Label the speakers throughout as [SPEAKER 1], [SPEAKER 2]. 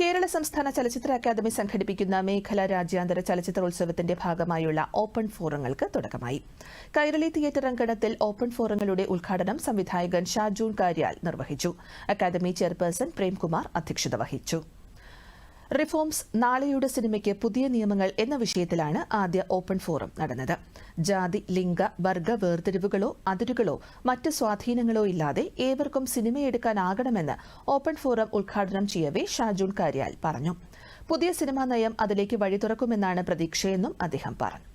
[SPEAKER 1] കേരള സംസ്ഥാന ചലച്ചിത്ര അക്കാദമി സംഘടിപ്പിക്കുന്ന മേഖല രാജ്യാന്തര ചലച്ചിത്രോത്സവത്തിന്റെ ഭാഗമായുള്ള ഓപ്പൺ ഫോറങ്ങൾക്ക് തുടക്കമായി. കൈരളി തിയേറ്റർ അങ്കണത്തിൽ ഓപ്പൺ ഫോറങ്ങളുടെ ഉദ്ഘാടനം സംവിധായകൻ ഷാജൂൺ കാര്യാൽ നിർവഹിച്ചു. അക്കാദമി ചെയർപേഴ്സൺ പ്രേംകുമാർ അധ്യക്ഷത വഹിച്ചു. റിഫോംസ് നാളെയുടെ സിനിമയ്ക്ക് പുതിയ നിയമങ്ങൾ എന്ന വിഷയത്തിലാണ് ആദ്യ ഓപ്പൺ ഫോറം നടന്നത്. ജാതി ലിംഗ വർഗ വേർതിരിവുകളോ അതിരുകളോ മറ്റ് സ്വാധീനങ്ങളോ ഇല്ലാതെ ഏവർക്കും സിനിമയെടുക്കാനാകണമെന്ന് ഓപ്പൺ ഫോറം ഉദ്ഘാടനം ചെയ്യവേ ഷാജുൽ കാര്യാൽ പറഞ്ഞു. പുതിയ സിനിമാ നയം അതിലേക്ക് വഴി തുറക്കുമെന്നാണ് പ്രതീക്ഷയെന്നും അദ്ദേഹം പറഞ്ഞു.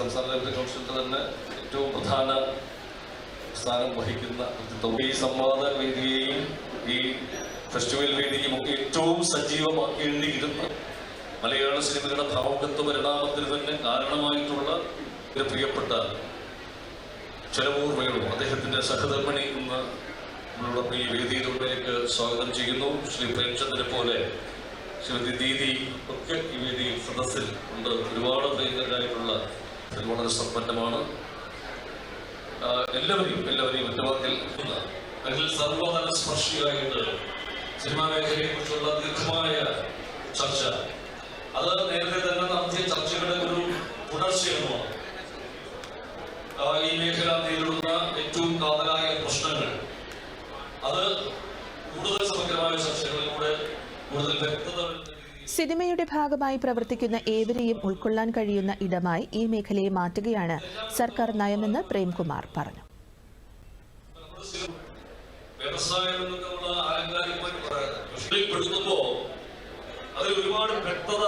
[SPEAKER 2] സംസ്ഥാന തന്നെ ഏറ്റവും പ്രധാന സ്ഥാനം വഹിക്കുന്ന ഈ സംവാദ വേദിയെയും ഈ ഫെസ്റ്റിവൽ വേദിയും ഒക്കെ ഏറ്റവും സജീവമാക്കേണ്ടിയിരുന്ന മലയാള സിനിമകളുടെ ഭാവുകത്വ പരിണാമത്തിന് തന്നെ കാരണമായിട്ടുള്ള ഒരു പ്രിയപ്പെട്ട ചെലവൂർ വേണു അദ്ദേഹത്തിന്റെ സഹധർമ്മിണി എന്ന് ഈ വേദിയിലുള്ളവരേക്ക് സ്വാഗതം ചെയ്യുന്നു. ശ്രീ പ്രേംചന്ദ്രനെ പോലെ ശ്രീമതി ദീദി ഒക്കെ ഈ വേദിയിൽ സദസ്സിൽ ഉണ്ട്. ഒരുപാട് പ്രിയങ്കരായിട്ടുള്ള വളരെ സമ്പന്നമാണ്. എല്ലാവരെയും എല്ലാവരെയും ഒറ്റവാക്കിൽ അല്ലെങ്കിൽ സർവതല സ്പർശിയായിട്ട് സിനിമാ മേഖലയെ കുറിച്ചുള്ള ദീർഘമായ ചർച്ച. അത് നേരത്തെ തന്നെ നടത്തിയ ചർച്ചകളുടെ ഒരു തുടർച്ചയാണ്. ഈ മേഖല നേരിടുന്ന ഏറ്റവും കാതലായ പ്രശ്നങ്ങൾ. അത് കൂടുതൽ സമഗ്രമായ ചർച്ചകളിലൂടെ കൂടുതൽ വ്യക്തത
[SPEAKER 1] സിനിമയുടെ ഭാഗമായി പ്രവർത്തിക്കുന്ന ഏവരെയും ഉൾക്കൊള്ളാൻ കഴിയുന്ന ഇടമായി ഈ മേഖലയെ മാറ്റുകയാണ് സർക്കാർ നയമെന്ന് പ്രേംകുമാർ പറഞ്ഞു.
[SPEAKER 2] അതിൽ ഒരുപാട് വ്യക്തത